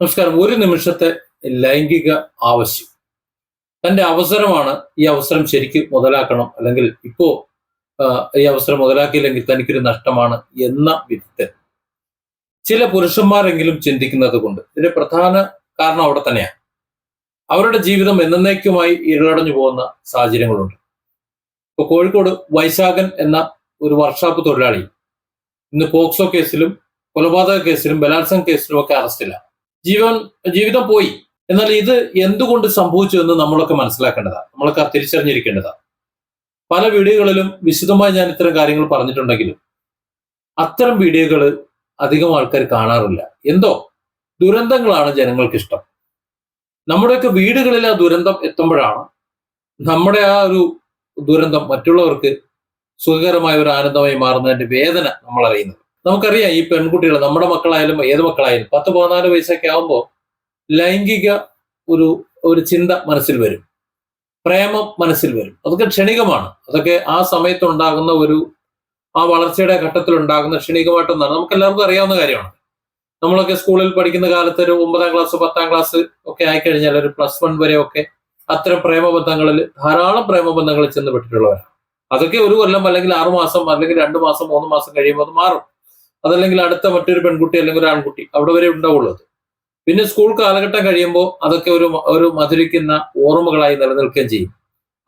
നമസ്കാരം. ഒരു നിമിഷത്തെ ലൈംഗിക ആവശ്യം. തന്റെ അവസരമാണ് ഈ അവസരം ശരിക്ക് മുതലാക്കണം അല്ലെങ്കിൽ ഇപ്പോ ഈ അവസരം മുതലാക്കിയില്ലെങ്കിൽ തനിക്കൊരു നഷ്ടമാണ് എന്ന വിധത്തിൽ. ചില പുരുഷന്മാരെങ്കിലും ചിന്തിക്കുന്നത് കൊണ്ട് ഇതിന്റെ പ്രധാന കാരണം അവിടെ തന്നെയാണ്. അവരുടെ ജീവിതം എന്നേക്കുമായി ഇരുളടഞ്ഞു പോകുന്ന സാഹചര്യങ്ങളുണ്ട്. ഇപ്പൊ കോഴിക്കോട് വൈശാഖൻ എന്ന ഒരു വർക്ക്ഷോപ്പ് തൊഴിലാളി ഇന്ന് പോക്സോ കേസിലും കൊലപാതക കേസിലും ബലാത്സംഗ കേസിലും ഒക്കെ അറസ്റ്റിലാണ്. ജീവൻ ജീവിതം പോയി. എന്നാൽ ഇത് എന്തുകൊണ്ട് സംഭവിച്ചു എന്ന് നമ്മളൊക്കെ മനസ്സിലാക്കേണ്ടതാണ്. നമ്മളൊക്കെ തിരിച്ചറിഞ്ഞിരിക്കേണ്ടതാണ്. പല വീഡിയോകളിലും വിശദമായി ഞാൻ ഇത്തരം കാര്യങ്ങൾ പറഞ്ഞിട്ടുണ്ടെങ്കിലും അത്തരം വീഡിയോകൾ അധികം ആൾക്കാർ കാണാറില്ല. എന്തോ? ദുരന്തങ്ങളാണ് ജനങ്ങൾക്ക് ഇഷ്ടം നമ്മുടെയൊക്കെ വീടുകളിൽ ആ ദുരന്തം എത്തുമ്പോഴാണ് നമ്മുടെ ആ ഒരു ദുരന്തം മറ്റുള്ളവർക്ക് സുഖകരമായ ഒരു ആനന്ദമായി മാറുന്നതിന്റെ വേദന നമ്മൾ അറിയുന്നത് നമുക്കറിയാം ഈ പെൺകുട്ടികൾ നമ്മുടെ മക്കളായാലും ഏത് മക്കളായാലും പത്ത് പതിനാല് വയസ്സൊക്കെ ആകുമ്പോൾ ലൈംഗിക ഒരു ഒരു ചിന്ത മനസ്സിൽ വരും. പ്രേമം മനസ്സിൽ വരും. അതൊക്കെ ക്ഷണികമാണ്. അതൊക്കെ ആ സമയത്തുണ്ടാകുന്ന ഒരു ആ വളർച്ചയുടെ ഘട്ടത്തിൽ ഉണ്ടാകുന്ന ക്ഷണികമായിട്ടൊന്നാണ്. നമുക്ക് എല്ലാവർക്കും അറിയാവുന്ന കാര്യമാണ്. നമ്മളൊക്കെ സ്കൂളിൽ പഠിക്കുന്ന കാലത്ത് ഒരു ഒമ്പതാം ക്ലാസ് പത്താം ക്ലാസ് ഒക്കെ ആയിക്കഴിഞ്ഞാൽ ഒരു പ്ലസ് വൺ വരെ ഒക്കെ അത്തരം പ്രേമബന്ധങ്ങളിൽ ധാരാളം പ്രേമബന്ധങ്ങളിൽ ചെന്ന് പെട്ടിട്ടുള്ളവരാണ്. അതൊക്കെ ഒരു കൊല്ലം അല്ലെങ്കിൽ ആറുമാസം അല്ലെങ്കിൽ രണ്ട് മാസം മൂന്ന് മാസം കഴിയുമ്പോൾ അത് മാറും. അതല്ലെങ്കിൽ അടുത്ത മറ്റൊരു പെൺകുട്ടി അല്ലെങ്കിൽ ഒരു ആൺകുട്ടി അവിടെ വരെ ഉണ്ടാവുള്ളൂ അത്. പിന്നെ സ്കൂൾ കാലഘട്ടം കഴിയുമ്പോൾ അതൊക്കെ ഒരു ഒരു മധുരിക്കുന്ന ഓർമ്മകളായി നിലനിൽക്കുകയും ചെയ്യും.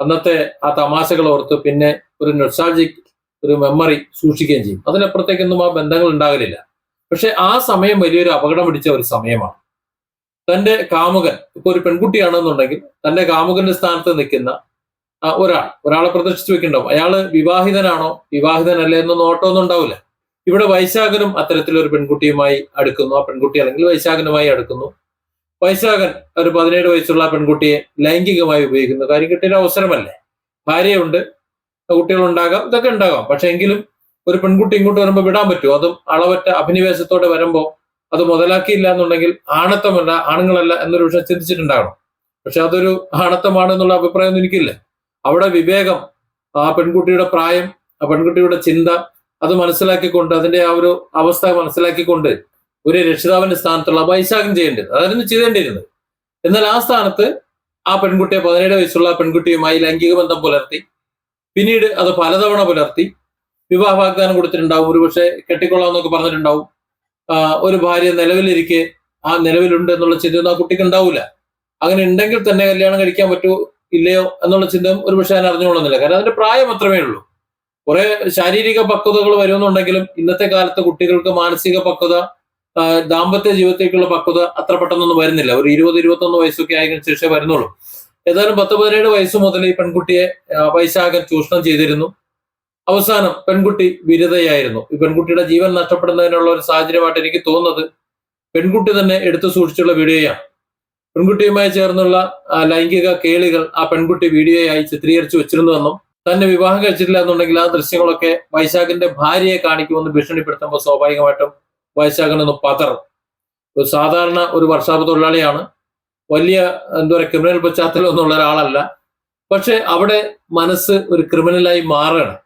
അന്നത്തെ ആ തമാശകൾ ഓർത്ത് പിന്നെ ഒരു നൊസാജിക് ഒരു മെമ്മറി സൂക്ഷിക്കുകയും ചെയ്യും. അതിനപ്പുറത്തേക്കൊന്നും ആ ബന്ധങ്ങൾ ഉണ്ടാകലില്ല. പക്ഷെ ആ സമയം വലിയൊരു അപകടം പിടിച്ച ഒരു സമയമാണ്. തന്റെ കാമുകൻ ഇപ്പൊ ഒരു പെൺകുട്ടിയാണെന്നുണ്ടെങ്കിൽ തന്റെ കാമുകന്റെ സ്ഥാനത്ത് നിൽക്കുന്ന ഒരാൾ ഒരാളെ പ്രദർശിച്ചു വെക്കുന്നുണ്ടാവും അയാൾ വിവാഹിതനാണോ? വിവാഹിതനല്ലേ എന്നൊന്നും ഓട്ടമൊന്നും ഉണ്ടാവില്ല. ഇവിടെ വൈശാഖനും അത്തരത്തിലൊരു പെൺകുട്ടിയുമായി അടുക്കുന്നു. ആ പെൺകുട്ടി അല്ലെങ്കിൽ വൈശാഖനുമായി അടുക്കുന്നു. വൈശാഖൻ ഒരു പതിനേഴ് വയസ്സുള്ള പെൺകുട്ടിയെ ലൈംഗികമായി ഉപയോഗിക്കുന്നു. കാര്യം കിട്ടിയൊരു അവസരമല്ലേ? ഭാര്യയുണ്ട്. കുട്ടികളുണ്ടാകാം. ഇതൊക്കെ ഉണ്ടാകാം. പക്ഷെ എങ്കിലും ഒരു പെൺകുട്ടി ഇങ്ങോട്ട് വരുമ്പോൾ വിടാൻ പറ്റുമോ? അതും അളവറ്റ അഭിനിവേശത്തോടെ വരുമ്പോൾ അത് മുതലാക്കിയില്ല എന്നുണ്ടെങ്കിൽ ആണത്തമല്ല ആണുങ്ങളല്ല എന്നൊരു വിഷയം ചിന്തിച്ചിട്ടുണ്ടാകണം. പക്ഷെ അതൊരു ആണത്തമാണ് എന്നുള്ള അഭിപ്രായം എനിക്കില്ല. അവിടെ വിവേകം ആ പെൺകുട്ടിയുടെ പ്രായം ആ പെൺകുട്ടിയുടെ ചിന്ത അത് മനസ്സിലാക്കിക്കൊണ്ട് അതിന്റെ ആ ഒരു അവസ്ഥ മനസ്സിലാക്കിക്കൊണ്ട് ഒരു രക്ഷിതാവിന്റെ സ്ഥാനത്തുള്ള വൈശാഖം ചെയ്യേണ്ടത് അതായിരുന്നു ചെയ്തേണ്ടിയിരുന്നത്. എന്നാൽ ആ സ്ഥാനത്ത് ആ പെൺകുട്ടിയെ പതിനേഴ് വയസ്സുള്ള പെൺകുട്ടിയുമായി ലൈംഗിക ബന്ധം പുലർത്തി പിന്നീട് അത് പലതവണ പുലർത്തി വിവാഹ വാഗ്ദാനം കൊടുത്തിട്ടുണ്ടാവും ഒരുപക്ഷെ കെട്ടിക്കൊള്ളാമെന്നൊക്കെ പറഞ്ഞിട്ടുണ്ടാവും. ഒരു ഭാര്യ നിലവിലിരിക്കെ ആ നിലവിലുണ്ട് എന്നുള്ള ചിന്തയൊന്നും ആ കുട്ടിക്ക് ഉണ്ടാവില്ല അങ്ങനെ ഉണ്ടെങ്കിൽ തന്നെ കല്യാണം കഴിക്കാൻ പറ്റുമോ ഇല്ലയോ എന്നുള്ള ചിന്തയും ഒരുപക്ഷെ ഞാൻ അറിഞ്ഞുകൊള്ളുന്നില്ല. കാരണം അതിന്റെ പ്രായം അത്രമേ ഉള്ളൂ. കുറെ ശാരീരിക പക്വതകൾ വരുമെന്നുണ്ടെങ്കിലും ഇന്നത്തെ കാലത്ത് കുട്ടികൾക്ക് മാനസിക പക്വത ദാമ്പത്യ ജീവിതത്തേക്കുള്ള പക്വത അത്ര പെട്ടെന്നൊന്നും വരുന്നില്ല. ഒരു ഇരുപത് ഇരുപത്തൊന്ന് വയസ്സൊക്കെ ആയതിനു ശേഷമേ വരുന്നുള്ളൂ. ഏതായാലും പത്ത് പതിനേഴ് വയസ്സ് മുതൽ ഈ പെൺകുട്ടിയെ വൈശാഖൻ ചൂഷണം ചെയ്തിരുന്നു. അവസാനം പെൺകുട്ടി വിരതയായിരുന്നു ഈ പെൺകുട്ടിയുടെ ജീവൻ നഷ്ടപ്പെടുന്നതിനുള്ള ഒരു സാഹചര്യമായിട്ട് എനിക്ക് തോന്നുന്നത് പെൺകുട്ടി തന്നെ എടുത്തു സൂക്ഷിച്ചുള്ള വീഡിയോയാണ്. പെൺകുട്ടിയുമായി ചേർന്നുള്ള ലൈംഗിക കേളികൾ ആ പെൺകുട്ടി വീഡിയോയായി ചിത്രീകരിച്ചു വെച്ചിരുന്നുവെന്നും തന്നെ വിവാഹം കഴിച്ചിട്ടില്ല എന്നുണ്ടെങ്കിൽ ആ ദൃശ്യങ്ങളൊക്കെ വൈശാഖിന്റെ ഭാര്യയെ കാണിക്കുമെന്ന് ഭീഷണിപ്പെടുത്തുമ്പോൾ സ്വാഭാവികമായിട്ടും വൈശാഖൻ ഒന്ന് പതറും. ഒരു സാധാരണ ഒരു വർഷാപ തൊഴിലാളിയാണ്. വലിയ എന്താ പറയുക ക്രിമിനൽ പശ്ചാത്തലം ഒന്നുള്ള ഒരാളല്ല. പക്ഷെ അവിടെ മനസ്സ് ഒരു ക്രിമിനലായി മാറുകയാണ്.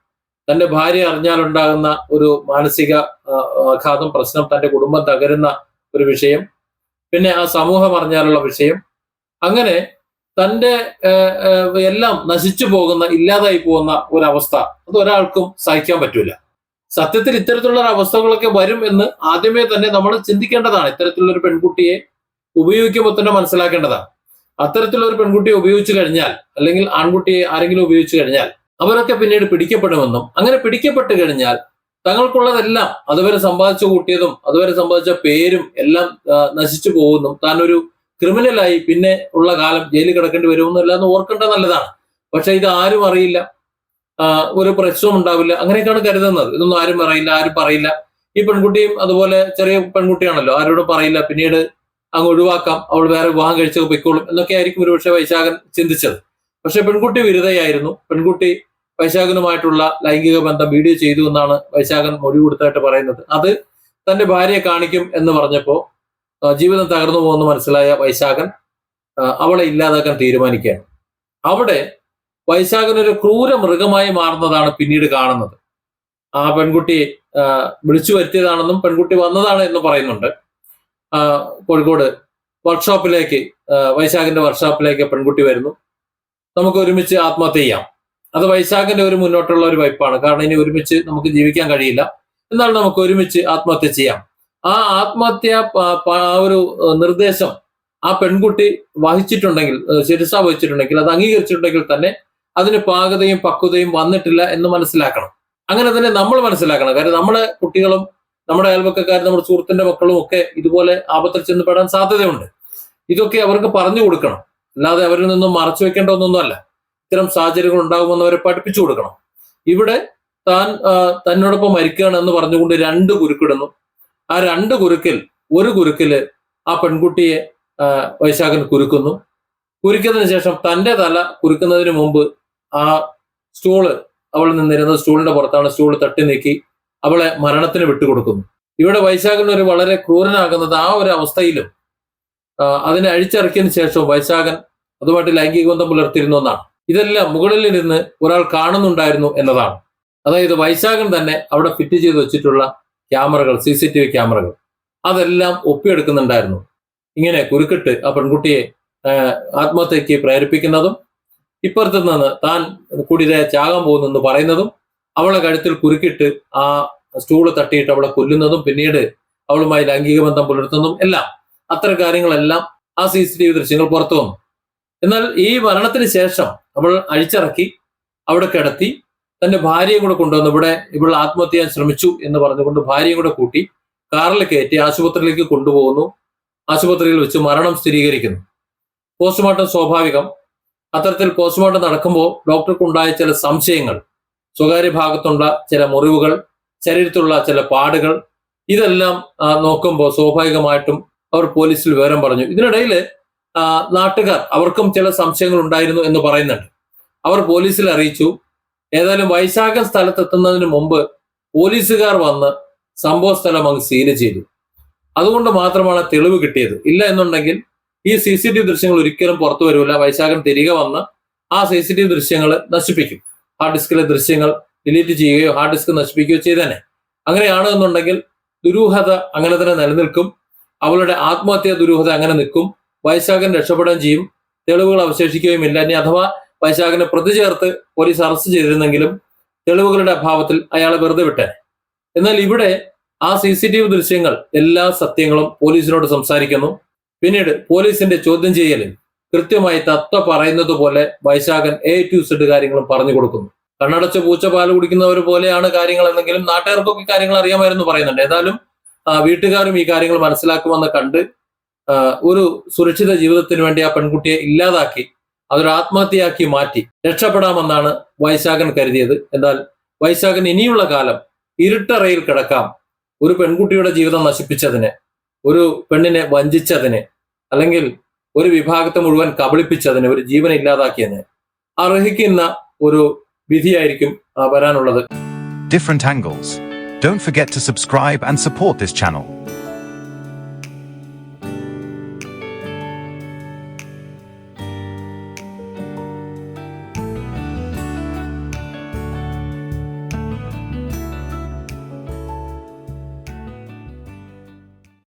തന്റെ ഭാര്യ അറിഞ്ഞാലുണ്ടാകുന്ന ഒരു മാനസിക ആഘാതം പ്രശ്നം തന്റെ കുടുംബം തകരുന്ന ഒരു വിഷയം പിന്നെ ആ സമൂഹം അറിഞ്ഞാലുള്ള വിഷയം. അങ്ങനെ തന്റെ എല്ലാം നശിച്ചു പോകുന്ന ഇല്ലാതായി പോകുന്ന ഒരവസ്ഥ. അത് ഒരാൾക്കും സഹിക്കാൻ പറ്റൂല. സത്യത്തിൽ ഇത്തരത്തിലുള്ള അവസ്ഥകളൊക്കെ വരും എന്ന് ആദ്യമേ തന്നെ നമ്മൾ ചിന്തിക്കേണ്ടതാണ്. ഇത്തരത്തിലുള്ള ഒരു പെൺകുട്ടിയെ ഉപയോഗിക്കുമ്പോൾ തന്നെ മനസ്സിലാക്കേണ്ടതാണ്. അത്തരത്തിലുള്ള ഒരു പെൺകുട്ടിയെ ഉപയോഗിച്ചു കഴിഞ്ഞാൽ അല്ലെങ്കിൽ ആൺകുട്ടിയെ ആരെങ്കിലും ഉപയോഗിച്ചു കഴിഞ്ഞാൽ അവരൊക്കെ പിന്നീട് പിടിക്കപ്പെടുമെന്നും അങ്ങനെ പിടിക്കപ്പെട്ട് കഴിഞ്ഞാൽ തങ്ങൾക്കുള്ളതെല്ലാം അതുവരെ സമ്പാദിച്ചു കൂട്ടിയതും അതുവരെ സമ്പാദിച്ച പേരും എല്ലാം നശിച്ചു പോകുന്നു താനൊരു ക്രിമിനലായി പിന്നെ ഉള്ള കാലം ജയിലിൽ കിടക്കേണ്ടി വരുമെന്നല്ല എന്ന് ഓർക്കേണ്ട നല്ലതാണ്. പക്ഷെ ഇത് ആരും അറിയില്ല. ഒരു പ്രശ്നവും ഉണ്ടാവില്ല. അങ്ങനെയൊക്കെയാണ് കരുതുന്നത്. ഇതൊന്നും ആരും അറിയില്ല ആരും പറയില്ല. ഈ പെൺകുട്ടിയും അതുപോലെ ചെറിയ പെൺകുട്ടിയാണല്ലോ. ആരോടും പറയില്ല. പിന്നീട് അങ്ങ് ഒഴിവാക്കാം. അവൾ വേറെ വിവാഹം കഴിച്ചു പൊയ്ക്കോളും. എന്നൊക്കെ ആയിരിക്കും ഒരുപക്ഷെ വൈശാഖൻ ചിന്തിച്ചത്. പക്ഷെ പെൺകുട്ടി വിരുദ്ധയായിരുന്നു. പെൺകുട്ടി വൈശാഖനുമായിട്ടുള്ള ലൈംഗിക ബന്ധം വീഡിയോ ചെയ്തു എന്നാണ് വൈശാഖൻ മൊഴി കൊടുത്തായിട്ട് പറയുന്നത്. അത് തന്റെ ഭാര്യയെ കാണിക്കും എന്ന് പറഞ്ഞപ്പോ ആ, ജീവിതം തകർന്നു പോകുമെന്ന് മനസ്സിലായ വൈശാഖൻ അവളെ ഇല്ലാതാക്കാൻ തീരുമാനിക്കുകയാണ്. അവിടെ വൈശാഖൻ ഒരു ക്രൂര മൃഗമായി മാറുന്നതാണ് പിന്നീട് കാണുന്നത്. ആ പെൺകുട്ടി വിളിച്ചു വരുത്തിയതാണെന്നും പെൺകുട്ടി വന്നതാണ് എന്ന് പറയുന്നുണ്ട്. കോഴിക്കോട് വർക്ക്ഷോപ്പിലേക്ക് വൈശാഖിന്റെ വർക്ക്ഷോപ്പിലേക്ക് പെൺകുട്ടി വരുന്നു. നമുക്ക് ഒരുമിച്ച് ആത്മഹത്യ ചെയ്യാം. അത് വൈശാഖിന്റെ ഒരു മുന്നോട്ടുള്ള ഒരു വൈപ്പാണ്. കാരണം ഇനി ഒരുമിച്ച് നമുക്ക് ജീവിക്കാൻ കഴിയില്ല. എന്നാൽ നമുക്ക് ഒരുമിച്ച് ആത്മഹത്യ ചെയ്യാം. ആ ആത്മഹത്യ ഒരു നിർദ്ദേശം ആ പെൺകുട്ടി വഹിച്ചിട്ടുണ്ടെങ്കിൽ ശിരസ വഹിച്ചിട്ടുണ്ടെങ്കിൽ അത് അംഗീകരിച്ചിട്ടുണ്ടെങ്കിൽ തന്നെ അതിന് പാകതയും പക്വതയും വന്നിട്ടില്ല എന്ന് മനസ്സിലാക്കണം. അങ്ങനെ തന്നെ നമ്മൾ മനസ്സിലാക്കണം. കാരണം നമ്മുടെ കുട്ടികളും നമ്മുടെ അയൽവക്കക്കാരും നമ്മുടെ സുഹൃത്തിന്റെ മക്കളും ഒക്കെ ഇതുപോലെ ആപത്തിൽ ചെന്ന് പെടാൻ സാധ്യതയുണ്ട്. ഇതൊക്കെ അവർക്ക് പറഞ്ഞു കൊടുക്കണം. അല്ലാതെ അവരിൽ നിന്നും മറച്ചു വെക്കേണ്ട ഒന്നൊന്നുമല്ല. ഇത്തരം സാഹചര്യങ്ങൾ ഉണ്ടാകുമെന്ന് അവരെ പഠിപ്പിച്ചു കൊടുക്കണം. ഇവിടെ താൻ തന്നോടൊപ്പം മരിക്കുകയാണ് എന്ന് പറഞ്ഞുകൊണ്ട് രണ്ട് കുരുക്കിടുന്നു. ആ രണ്ട് കുരുക്കിൽ ഒരു കുരുക്കിൽ ആ പെൺകുട്ടിയെ വൈശാഖൻ കുരുക്കുന്നു. കുരുക്കിയതിനു ശേഷം തന്റെ തല കുരുക്കുന്നതിന് മുമ്പ് ആ സ്റ്റൂൾ അവൾ നിന്നിരുന്ന സ്റ്റൂളിന്റെ പുറത്താണ്. സ്റ്റൂൾ തട്ടി നീക്കി അവളെ മരണത്തിന് വിട്ടുകൊടുക്കുന്നു. ഇവിടെ വൈശാഖൻ ഒരു വളരെ ക്രൂരനാകുന്നത് ആ ഒരു അവസ്ഥയിലും അതിനെ അഴിച്ചിറക്കിയതിനു ശേഷം വൈശാഖൻ അതുമായിട്ട് ലൈംഗിക ബന്ധം പുലർത്തിയിരുന്നു എന്നാണ്. ഇതെല്ലാം മുകളിൽ ഇരുന്ന് ഒരാൾ കാണുന്നുണ്ടായിരുന്നു എന്നതാണ്. അതായത് വൈശാഖൻ തന്നെ അവിടെ ഫിറ്റ് ചെയ്ത് വെച്ചിട്ടുള്ള ക്യാമറകൾ സി സി ടി വി ക്യാമറകൾ. അതെല്ലാം ഒപ്പിയെടുക്കുന്നുണ്ടായിരുന്നു. ഇങ്ങനെ കുരുക്കിട്ട് ആ പെൺകുട്ടിയെ ആത്മഹത്യക്ക് പ്രേരിപ്പിക്കുന്നതും ഇപ്പുറത്ത് നിന്ന് താൻ കുടിരെ ചാകാൻ പോകുന്നെന്ന് പറയുന്നതും അവളെ കഴുത്തിൽ കുരുക്കിട്ട് ആ സ്റ്റൂൾ തട്ടിയിട്ട് അവളെ കൊല്ലുന്നതും പിന്നീട് അവളുമായി ലൈംഗിക ബന്ധം പുലർത്തുന്നതും എല്ലാം. അത്തരം കാര്യങ്ങളെല്ലാം ആ സി സി ടി വി ദൃശ്യങ്ങൾ പുറത്തു വന്നു എന്നാൽ ഈ മരണത്തിന് ശേഷം അവൾ അഴിച്ചിറക്കി അവിടെ കിടത്തി തന്റെ ഭാര്യയെ കൂടെ കൊണ്ടുവന്ന് ഇവിടെ ഇവിടെ ആത്മഹത്യ ചെയ്യാൻ ശ്രമിച്ചു എന്ന് പറഞ്ഞുകൊണ്ട് ഭാര്യയും കൂടെ കൂട്ടി കാറിൽ കയറ്റി ആശുപത്രിയിലേക്ക് കൊണ്ടുപോകുന്നു. ആശുപത്രിയിൽ വെച്ച് മരണം സ്ഥിരീകരിക്കുന്നു. പോസ്റ്റ്മോർട്ടം സ്വാഭാവികം. അത്തരത്തിൽ പോസ്റ്റ്മോർട്ടം നടക്കുമ്പോൾ ഡോക്ടർക്കുണ്ടായ ചില സംശയങ്ങൾ സ്വകാര്യ ഭാഗത്തുള്ള ചില മുറിവുകൾ ശരീരത്തിലുള്ള ചില പാടുകൾ ഇതെല്ലാം നോക്കുമ്പോൾ സ്വാഭാവികമായിട്ടും അവർ പോലീസിൽ വിവരം പറഞ്ഞു. ഇതിനിടയിൽ നാട്ടുകാർ അവർക്കും ചില സംശയങ്ങൾ ഉണ്ടായിരുന്നു എന്ന് പറയുന്നുണ്ട്. അവർ പോലീസിൽ അറിയിച്ചു. ഏതായാലും വൈശാഖം സ്ഥലത്തെത്തുന്നതിന് മുമ്പ് പോലീസുകാർ വന്ന് സംഭവ സ്ഥലം അങ്ങ് സീൽ ചെയ്തു. അതുകൊണ്ട് മാത്രമാണ് തെളിവ് കിട്ടിയത്. ഇല്ല എന്നുണ്ടെങ്കിൽ ഈ സി സി ടി വി ദൃശ്യങ്ങൾ ഒരിക്കലും പുറത്തു വരില്ല വൈശാഖൻ തിരികെ വന്ന് ആ സി സി ടി വി ദൃശ്യങ്ങൾ നശിപ്പിക്കും. ഹാർഡ് ഡിസ്കിലെ ദൃശ്യങ്ങൾ ഡിലീറ്റ് ചെയ്യുകയോ ഹാർഡ് ഡിസ്ക് നശിപ്പിക്കുകയോ ചെയ്തേനെ. അങ്ങനെയാണ് എന്നുണ്ടെങ്കിൽ ദുരൂഹത അങ്ങനെ തന്നെ നിലനിൽക്കും. അവളുടെ ആത്മഹത്യാ ദുരൂഹത അങ്ങനെ നിൽക്കും. വൈശാഖൻ രക്ഷപ്പെടുകയും ചെയ്യും. തെളിവുകൾ അവശേഷിക്കുകയും ഇല്ല. ഇനി അഥവാ വൈശാഖനെ പ്രതി ചേർത്ത് പോലീസ് അറസ്റ്റ് ചെയ്തിരുന്നെങ്കിലും തെളിവുകളുടെ അഭാവത്തിൽ അയാളെ വെറുതെ വിട്ടെ. എന്നാൽ ഇവിടെ ആ സി സി ടി വി ദൃശ്യങ്ങൾ എല്ലാ സത്യങ്ങളും പോലീസിനോട് സംസാരിക്കുന്നു. പിന്നീട് പോലീസിന്റെ ചോദ്യം ചെയ്യലിൽ കൃത്യമായി തത്വ പറയുന്നത് പോലെ വൈശാഖൻ എ ടു സെഡ് കാര്യങ്ങളും പറഞ്ഞു കൊടുക്കുന്നു. കണ്ണടച്ച് പൂച്ച പാൽ കുടിക്കുന്നവർ പോലെയാണ് കാര്യങ്ങൾ എന്നെങ്കിലും നാട്ടുകാർക്കൊക്കെ കാര്യങ്ങൾ അറിയാമായിരുന്നു പറയുന്നുണ്ട്. ഏതായാലും വീട്ടുകാരും ഈ കാര്യങ്ങൾ മനസ്സിലാക്കുമെന്ന് കണ്ട് ഒരു സുരക്ഷിത ജീവിതത്തിന് വേണ്ടി ആ പെൺകുട്ടിയെ ഇല്ലാതാക്കി അതൊരു ആത്മഹത്യയാക്കി മാറ്റി രക്ഷപ്പെടാമെന്നാണ് വൈശാഖൻ കരുതിയത് എന്നാൽ വൈശാഖൻ ഇനിയുള്ള കാലം ഇരുട്ടറയിൽ കിടക്കാം ഒരു പെൺകുട്ടിയുടെ ജീവിതം നശിപ്പിച്ചതിന് ഒരു പെണ്ണിനെ വഞ്ചിച്ചതിന് അല്ലെങ്കിൽ ഒരു വിഭാഗത്തെ മുഴുവൻ കബളിപ്പിച്ചതിന് ഒരു ജീവൻ ഇല്ലാതാക്കിയതിന് അർഹിക്കുന്ന ഒരു വിധിയായിരിക്കും വരാനുള്ളത് different angles. Don't forget to subscribe and support this channel.